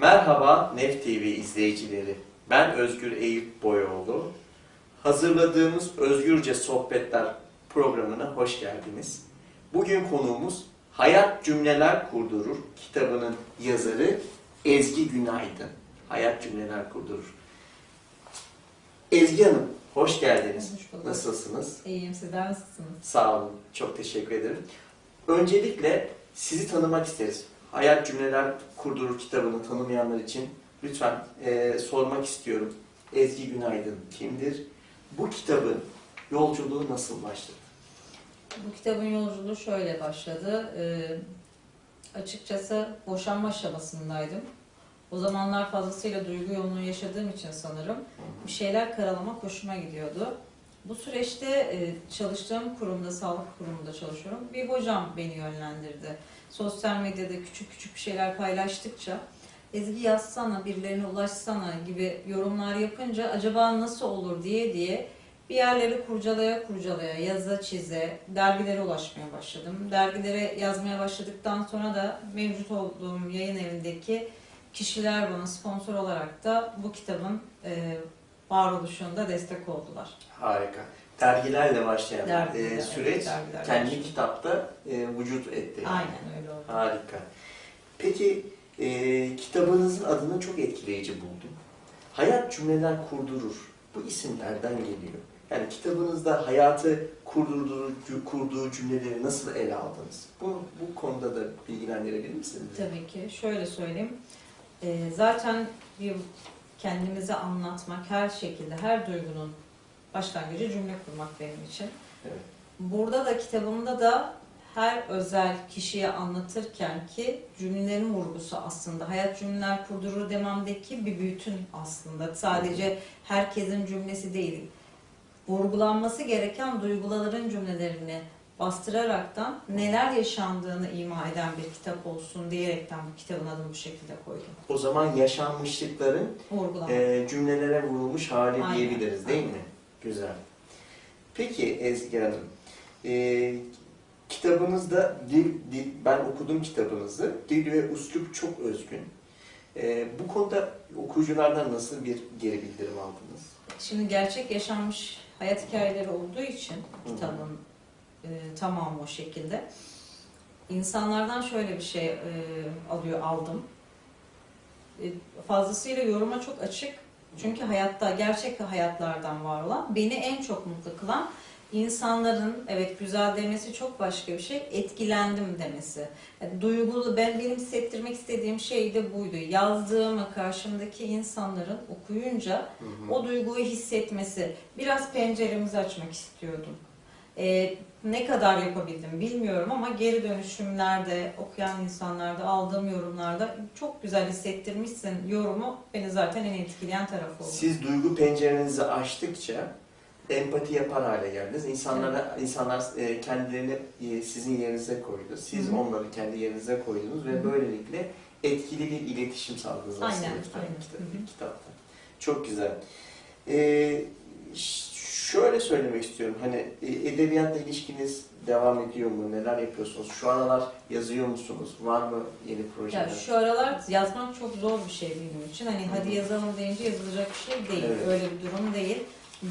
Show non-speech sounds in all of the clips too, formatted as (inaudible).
Merhaba Nef TV izleyicileri. Ben Özgür Eyüp Boyoğlu. Hazırladığımız Özgürce Sohbetler programına hoş geldiniz. Bugün konuğumuz Hayat Cümleler Kurdurur kitabının yazarı Ezgi Günaydın. Hayat Cümleler Kurdurur. Ezgi Hanım, hoş geldiniz. Hoş bulduk. Nasılsınız? İyiyim, sizler nasılsınız? Sağ olun, çok teşekkür ederim. Öncelikle sizi tanımak isteriz. Hayat Cümleler Kurdurur kitabını tanımayanlar için lütfen eee, sormak istiyorum. Ezgi Günaydın kimdir? Bu kitabın yolculuğu nasıl başladı? Bu kitabın yolculuğu şöyle başladı. Ee, açıkçası boşanma aşamasındaydım. O zamanlar fazlasıyla duygu yoğunluğu yaşadığım için sanırım bir şeyler karalamak hoşuma gidiyordu. Bu süreçte e, çalıştığım kurumda, sağlık kurumunda çalışıyorum. Bir hocam beni yönlendirdi. Sosyal medyada küçük küçük bir şeyler paylaştıkça Ezgi yazsana, birilerine ulaşsana gibi yorumlar yapınca acaba nasıl olur diye diye bir yerleri kurcalaya kurcalaya, yaza çize, dergilere ulaşmaya başladım. Dergilere yazmaya başladıktan sonra da mevcut olduğum yayın evindeki kişiler bana sponsor olarak da bu kitabın e, varoluşunda destek oldular. Harika. Dergilerle başlayan Dergiler, evet, süreç dergiler kendi başladı. kitapta eee, vücut etti. Aynen öyle oldu. Harika. Peki eee, kitabınızın adını çok etkileyici buldum. Hayat cümleler kurdurur. Bu isim nereden geliyor? Yani kitabınızda hayatı kurdurduğu, kurduğu cümleleri nasıl ele aldınız? Bu, bu konuda da bilgilendirebilir misiniz? Tabii ki. Şöyle söyleyeyim. Ee, zaten bir kendimizi anlatmak her şekilde, her duygunun başlangıcı cümle kurmak benim için. Evet. Burada da kitabımda da her özel kişiye anlatırken ki cümlelerin vurgusu aslında hayat cümleler kurdurur dememdeki bir bütün aslında. Sadece herkesin cümlesi değil. Vurgulanması gereken duyguların cümlelerini bastıraraktan neler yaşandığını ima eden bir kitap olsun diyerekten bu kitabın adını bu şekilde koydum. O zaman yaşanmışlıkların eee, cümlelere vurulmuş hali Aynen. diyebiliriz değil mi? Güzel. Peki Ezgi Hanım, eee, kitabınızda dil, dil, ben okudum kitabınızı, dil ve üslup çok özgün. Eee, bu konuda okuyuculardan nasıl bir geri bildirim aldınız? Şimdi gerçek yaşanmış hayat hikayeleri olduğu için kitabın e, tamamı o şekilde. İnsanlardan şöyle bir şey e, alıyor aldım. E, fazlasıyla yoruma çok açık. Çünkü hayatta gerçek hayatlardan var olan beni en çok mutlu kılan insanların evet güzel demesi çok başka bir şey etkilendim demesi. Yani duygulu ben benim hissettirmek istediğim şey de buydu. Yazdığımı karşımdaki insanların okuyunca Hı hı. o duyguyu hissetmesi. Biraz penceremizi açmak istiyordum. Ee, ne kadar yapabildim bilmiyorum ama geri dönüşümlerde, okuyan insanlarda, aldığım yorumlarda çok güzel hissettirmişsin yorumu beni zaten en etkileyen tarafı oldu. Siz duygu pencerenizi açtıkça empati yapar hale geldiniz. İnsanlara, insanlar e, kendilerini e, sizin yerinize koydu. Siz Hı hı. onları kendi yerinize koydunuz ve Hı hı. böylelikle etkili bir iletişim sağladınız aslında Aynen, aynen. kitap- kitapta. Çok güzel. Ee, şöyle söylemek istiyorum. Hani e, edebiyatla ilişkiniz devam ediyor mu? Neler yapıyorsunuz? Şu aralar yazıyor musunuz? Var mı yeni projeler? Ya şu aralar yazmak çok zor bir şey benim için. Hani Hı hadi yazalım deyince yazılacak bir şey değil. Evet. Öyle bir durum değil.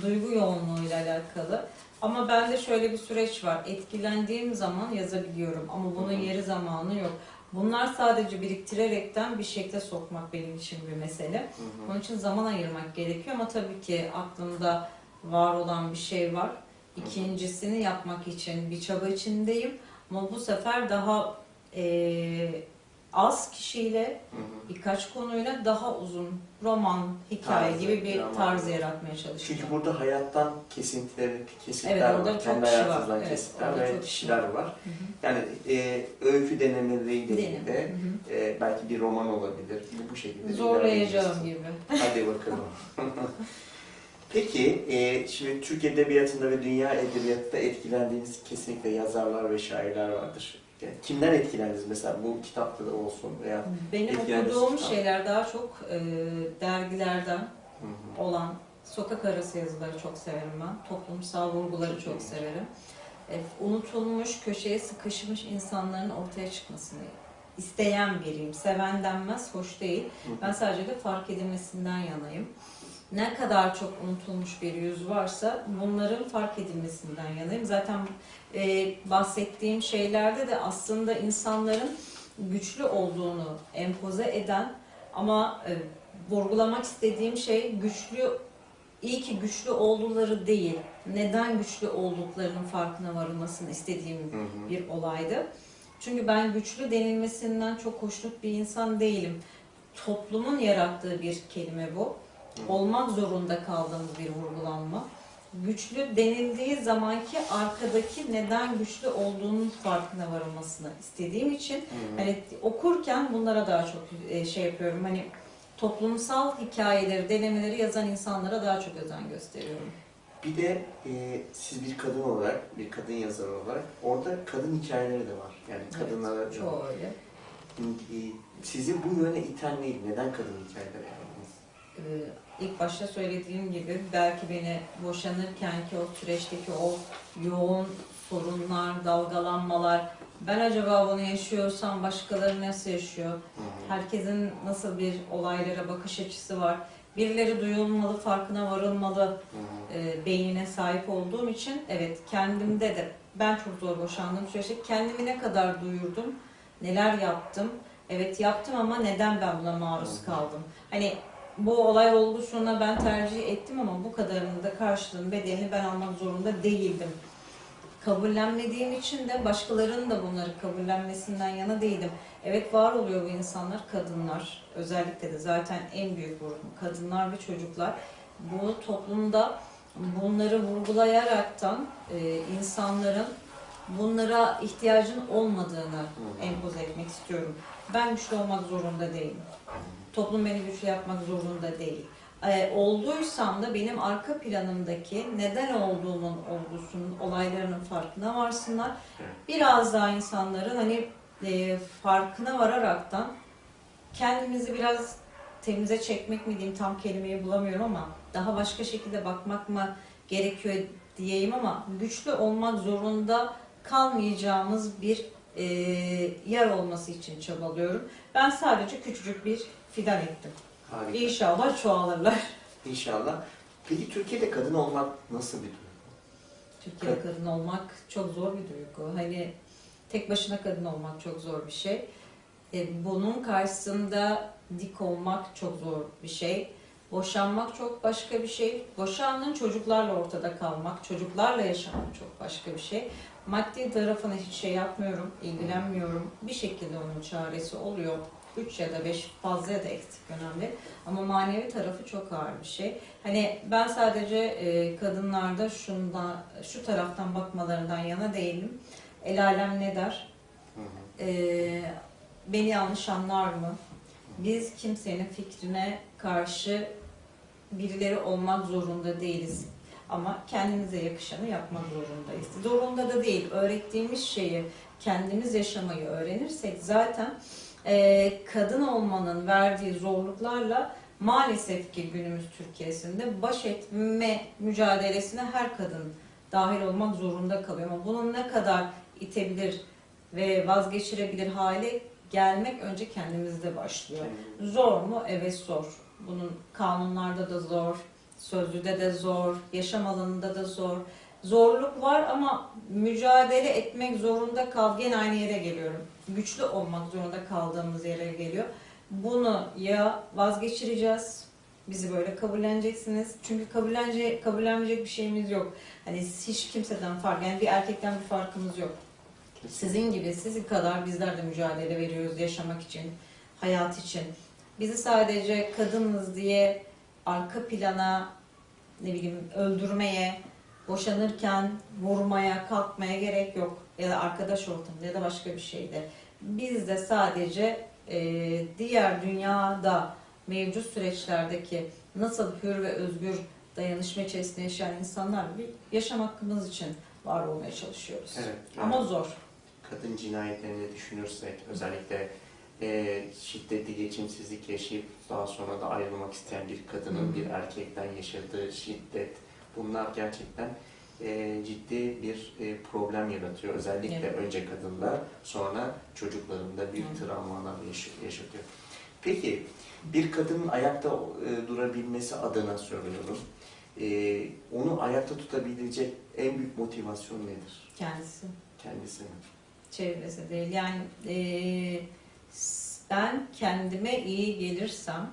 Duygu yoğunluğuyla alakalı. Ama bende şöyle bir süreç var. Etkilendiğim zaman yazabiliyorum ama bunun hı. yeri zamanı yok. Bunlar sadece biriktirerekten bir şekle sokmak benim için bir mesele. Hı hı. Onun için zaman ayırmak gerekiyor ama tabii ki aklımda var olan bir şey var. İkincisini yapmak için bir çaba içindeyim. Ama bu sefer daha eee, az kişiyle birkaç konuyla daha uzun roman, hikaye Tarzı, gibi bir roman. tarz yaratmaya çalışacağım. Çünkü burada hayattan kesintiler, kesitler Evet, orada var. çok Kendi hayatınızdan Evet, kesitler ve kişiler var. var. Hı hı. Yani e, öykü denemeleriyle Denem. ilgili Hı hı. e, belki bir roman olabilir. Bu, bu şekilde Zorlayacağım gibi. Hadi bakalım. (laughs) Peki, e, şimdi Türk Edebiyatı'nda ve dünya edebiyatında etkilendiğiniz kesinlikle yazarlar ve şairler vardır. Yani kimden etkilendiniz mesela bu kitapta da olsun veya Benim okuduğum kitap. şeyler daha çok e, dergilerden Hı hı. olan sokak arası yazıları çok severim ben. Toplumsal vurguları Çok çok severim. E, unutulmuş, köşeye sıkışmış insanların ortaya çıkmasını isteyen biriyim. Seven denmez, hoş değil. Hı hı. Ben sadece de fark edilmesinden yanayım. Ne kadar çok unutulmuş bir yüz varsa bunların fark edilmesinden yanayım. Zaten e, bahsettiğim şeylerde de aslında insanların güçlü olduğunu empoze eden ama e, vurgulamak istediğim şey güçlü iyi ki güçlü oldukları değil, neden güçlü olduklarının farkına varılmasını istediğim Hı hı. bir olaydı. Çünkü ben güçlü denilmesinden çok hoşnut bir insan değilim. Toplumun yarattığı bir kelime bu. Olmak zorunda kaldığımız bir vurgulanma. Güçlü denildiği zamanki arkadaki neden güçlü olduğunun farkına varılmasını istediğim için Hı hı. hani okurken bunlara daha çok e, şey yapıyorum. Hani toplumsal hikayeleri, denemeleri yazan insanlara daha çok özen gösteriyorum. Bir de e, siz bir kadın olarak, bir kadın yazar olarak orada kadın hikayeleri de var. Yani kadınlara Evet, çoğu öyle. E, sizi bu yöne iten neydi? Neden kadın hikayeleri ilk başta söylediğim gibi belki beni boşanırken ki o süreçteki o yoğun sorunlar, dalgalanmalar, ben acaba bunu yaşıyorsam başkaları nasıl yaşıyor? Herkesin nasıl bir olaylara bakış açısı var? Birileri duyulmalı, farkına varılmalı e, beynine sahip olduğum için evet kendimde de ben çok zor boşandığım süreçte kendimi ne kadar duyurdum, neler yaptım. Evet yaptım ama neden ben buna maruz kaldım? Hani bu olay oldu şuna ben tercih ettim ama bu kadarını da karşılığını bedelini ben almak zorunda değildim. Kabullenmediğim için de başkalarının da bunları kabullenmesinden yana değildim. Evet var oluyor bu insanlar, kadınlar. Özellikle de zaten en büyük vurgun kadınlar ve çocuklar. Bu toplumda bunları vurgulayaraktan e, insanların bunlara ihtiyacın olmadığını empoze etmek istiyorum. Ben güçlü olmak zorunda değilim. Toplum beni güçlü yapmak zorunda değil. Ee, olduysam da benim arka planımdaki neden olduğumun olgusunun, olaylarının farkına varsınlar. Biraz daha insanların hani e, farkına vararaktan kendimizi biraz temize çekmek mi diyeyim tam kelimeyi bulamıyorum ama daha başka şekilde bakmak mı gerekiyor diyeyim ama güçlü olmak zorunda kalmayacağımız bir e, yer olması için çabalıyorum. Ben sadece küçücük bir fidan ettim. Harika. İnşallah çoğalırlar. İnşallah. Peki Türkiye'de kadın olmak nasıl bir duygu? Türkiye'de kadın olmak çok zor bir duygu. Hani tek başına kadın olmak çok zor bir şey. E, bunun karşısında dik olmak çok zor bir şey. Boşanmak çok başka bir şey. Boşandığın çocuklarla ortada kalmak, çocuklarla yaşamak çok başka bir şey. Maddi tarafına hiç şey yapmıyorum, ilgilenmiyorum. Bir şekilde onun çaresi oluyor. 3 ya da 5 fazla ya da eksik önemli. Ama manevi tarafı çok ağır bir şey. Hani ben sadece e, kadınlarda şundan, şu taraftan bakmalarından yana değilim. El alem ne der? Hı hı. E, beni yanlış anlar mı? Biz kimsenin fikrine karşı birileri olmak zorunda değiliz. Ama kendimize yakışanı yapmak zorundayız. Zorunda da değil. Öğrettiğimiz şeyi kendimiz yaşamayı öğrenirsek zaten e, kadın olmanın verdiği zorluklarla maalesef ki günümüz Türkiye'sinde baş etme mücadelesine her kadın dahil olmak zorunda kalıyor. Ama bunun ne kadar itebilir ve vazgeçirebilir hale gelmek önce kendimizde başlıyor. Zor mu? Evet zor. Bunun kanunlarda da zor, sözlüde de zor, yaşam alanında da zor. Zorluk var ama mücadele etmek zorunda kal. Gene aynı yere geliyorum. Güçlü olmak zorunda kaldığımız yere geliyor. Bunu ya vazgeçireceğiz, bizi böyle kabulleneceksiniz. Çünkü kabullenecek, kabullenmeyecek bir şeyimiz yok. Hani hiç kimseden fark, yani bir erkekten bir farkımız yok. Sizin gibi, sizin kadar bizler de mücadele veriyoruz yaşamak için, hayat için. Bizi sadece kadınız diye arka plana, ne bileyim öldürmeye, boşanırken vurmaya, kalkmaya gerek yok. Ya da arkadaş ortamında ya da başka bir şeyde. Biz de sadece e, diğer dünyada mevcut süreçlerdeki nasıl hür ve özgür dayanışma içerisinde yaşayan insanlar bir yaşam hakkımız için var olmaya çalışıyoruz. Evet. Ama zor. kadın cinayetlerini düşünürsek özellikle e, şiddetli geçimsizlik yaşayıp daha sonra da ayrılmak isteyen bir kadının bir erkekten yaşadığı şiddet bunlar gerçekten e, ciddi bir e, problem yaratıyor. Özellikle Evet. önce kadında sonra çocuklarında büyük Hı. travmalar yaş- yaşatıyor. Peki bir kadının ayakta e, durabilmesi adına söylüyorum. E, onu ayakta tutabilecek en büyük motivasyon nedir? Kendisi. Kendisi mi? çevresi değil. Yani eee, s- ben kendime iyi gelirsem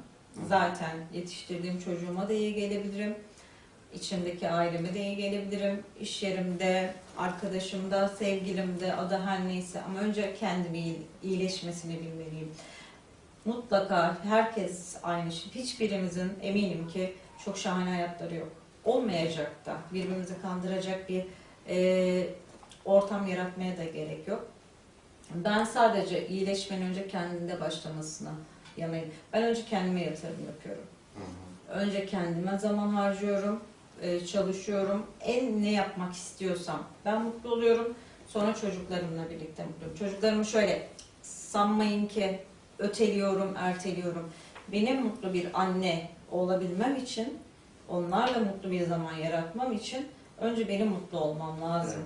zaten yetiştirdiğim çocuğuma da iyi gelebilirim. İçimdeki aileme de iyi gelebilirim. İş yerimde, arkadaşımda, sevgilimde, adı her neyse. Ama önce kendimi iyi- iyileşmesini bilmeliyim. Mutlaka herkes aynı şey. Hiçbirimizin eminim ki çok şahane hayatları yok. Olmayacak da. Birbirimizi kandıracak bir eee ortam yaratmaya da gerek yok. Ben sadece iyileşmenin önce kendinde başlamasına yanayım. Ben önce kendime yatırım yapıyorum. Hı hı. Önce kendime zaman harcıyorum, e, çalışıyorum. En ne yapmak istiyorsam ben mutlu oluyorum. Sonra çocuklarımla birlikte mutluyum. Çocuklarımı şöyle sanmayın ki öteliyorum, erteliyorum. Benim mutlu bir anne olabilmem için, onlarla mutlu bir zaman yaratmam için önce benim mutlu olmam lazım.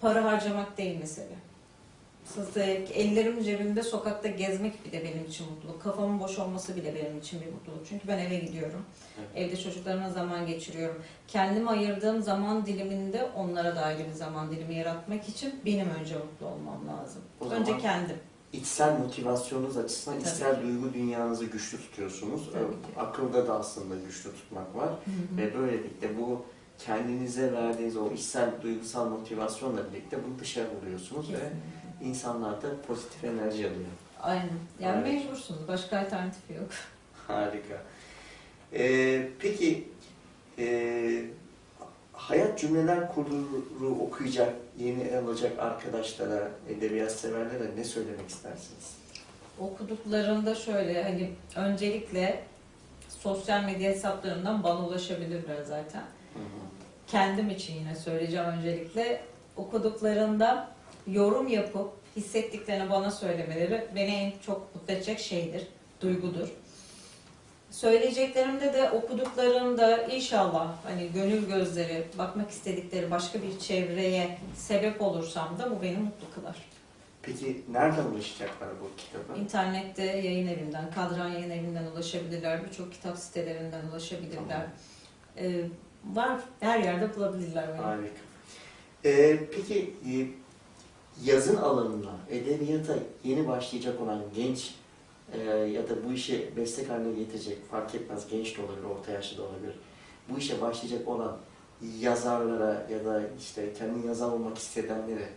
Para harcamak değil mesele. De ellerim cebimde sokakta gezmek bile benim için mutluluk. Kafamın boş olması bile benim için bir mutluluk. Çünkü ben eve gidiyorum. Evet. Evde çocuklarımla zaman geçiriyorum. Kendime ayırdığım zaman diliminde onlara da ayrı bir zaman dilimi yaratmak için benim önce mutlu olmam lazım. O önce kendim. İçsel motivasyonunuz açısından Tabii içsel ki. duygu dünyanızı güçlü tutuyorsunuz. Tabii Ee, ki. Akılda da aslında güçlü tutmak var. Ve böylelikle bu kendinize verdiğiniz o içsel duygusal motivasyonla birlikte bunu dışarı vuruyorsunuz Kesinlikle. ve insanlar da pozitif enerji alıyor. Aynen. Yani Evet. mecbursunuz. Başka alternatifi yok. Harika. Ee, peki ee, hayat cümleler kurulu okuyacak, yeni alacak arkadaşlara, edebiyat severlere ne söylemek istersiniz? Okuduklarında şöyle hani öncelikle sosyal medya hesaplarından bana ulaşabilirler zaten. Hı hı. kendim için yine söyleyeceğim öncelikle. Okuduklarında yorum yapıp hissettiklerini bana söylemeleri beni en çok mutlu edecek şeydir, duygudur. Söyleyeceklerimde de okuduklarında inşallah hani gönül gözleri, bakmak istedikleri başka bir çevreye sebep olursam da bu beni mutlu kılar. Peki nereden ulaşacaklar bu kitaba? İnternette yayın evinden, Kadran yayın evinden ulaşabilirler, birçok kitap sitelerinden ulaşabilirler. Ee, var, her yerde bulabilirler beni. Harika. Ee, peki e, yazın alanına, edebiyata yeni başlayacak olan genç e, ya da bu işi meslek haline getirecek, fark etmez genç de olabilir, orta yaşlı da olabilir. Bu işe başlayacak olan yazarlara ya da işte kendi yazar olmak isteyenlere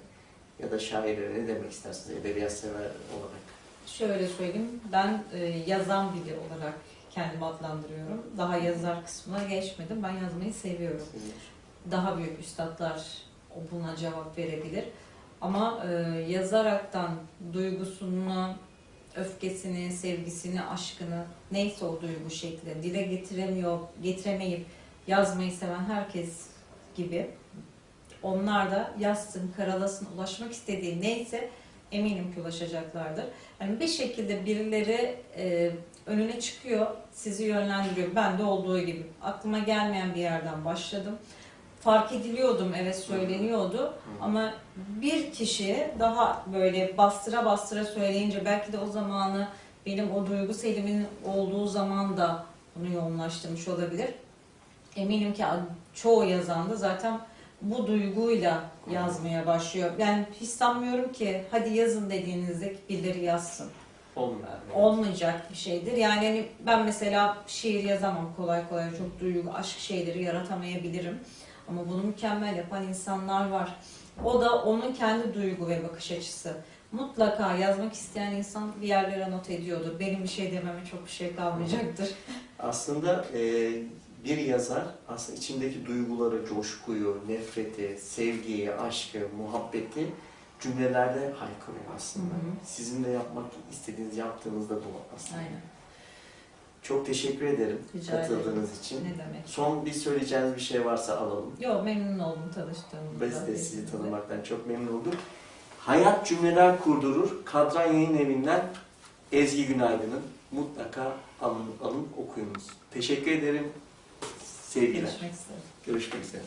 ya da şairlere ne demek istersiniz edebiyat sever olarak? Şöyle söyleyeyim, ben e, yazan biri olarak kendimi adlandırıyorum. Daha yazar kısmına geçmedim. Ben yazmayı seviyorum. Daha büyük üstadlar buna cevap verebilir. Ama e, yazaraktan duygusunu, öfkesini, sevgisini, aşkını neyse o duygu şekli dile getiremiyor, getiremeyip yazmayı seven herkes gibi onlar da yazsın, karalasın, ulaşmak istediği neyse eminim ki ulaşacaklardır. Yani bir şekilde birileri e, önüne çıkıyor, sizi yönlendiriyor. Ben de olduğu gibi. Aklıma gelmeyen bir yerden başladım. Fark ediliyordum, evet söyleniyordu. Ama bir kişi daha böyle bastıra bastıra söyleyince belki de o zamanı benim o duygu selimin olduğu zaman da bunu yoğunlaştırmış olabilir. Eminim ki çoğu yazan da zaten bu duyguyla yazmaya başlıyor. Ben hiç sanmıyorum ki hadi yazın dediğinizde birileri yazsın. Olmuyor. Olmayacak bir şeydir. Yani hani ben mesela şiir yazamam kolay kolay çok duygu, aşk şeyleri yaratamayabilirim. Ama bunu mükemmel yapan insanlar var. O da onun kendi duygu ve bakış açısı. Mutlaka yazmak isteyen insan bir yerlere not ediyordur. Benim bir şey dememe çok bir şey kalmayacaktır. (laughs) Aslında e, bir yazar aslında içindeki duyguları, coşkuyu, nefreti, sevgiyi, aşkı, muhabbeti cümlelerde haykırıyor aslında. Hı hı. Sizin de yapmak istediğiniz, yaptığınız da bu aslında. Aynen. Çok teşekkür ederim Rica katıldığınız için. Ne demek? Son bir söyleyeceğiniz bir şey varsa alalım. Yo memnun oldum tanıştığımızda. Biz de sizi tanımaktan çok memnun olduk. Hayat Cümleler Kurdurur. Kadran Yayın Evi'nden Ezgi Günaydın'ın mutlaka alın, alın okuyunuz. Teşekkür ederim. Sevgiler. Görüşmek üzere. Görüşmek üzere.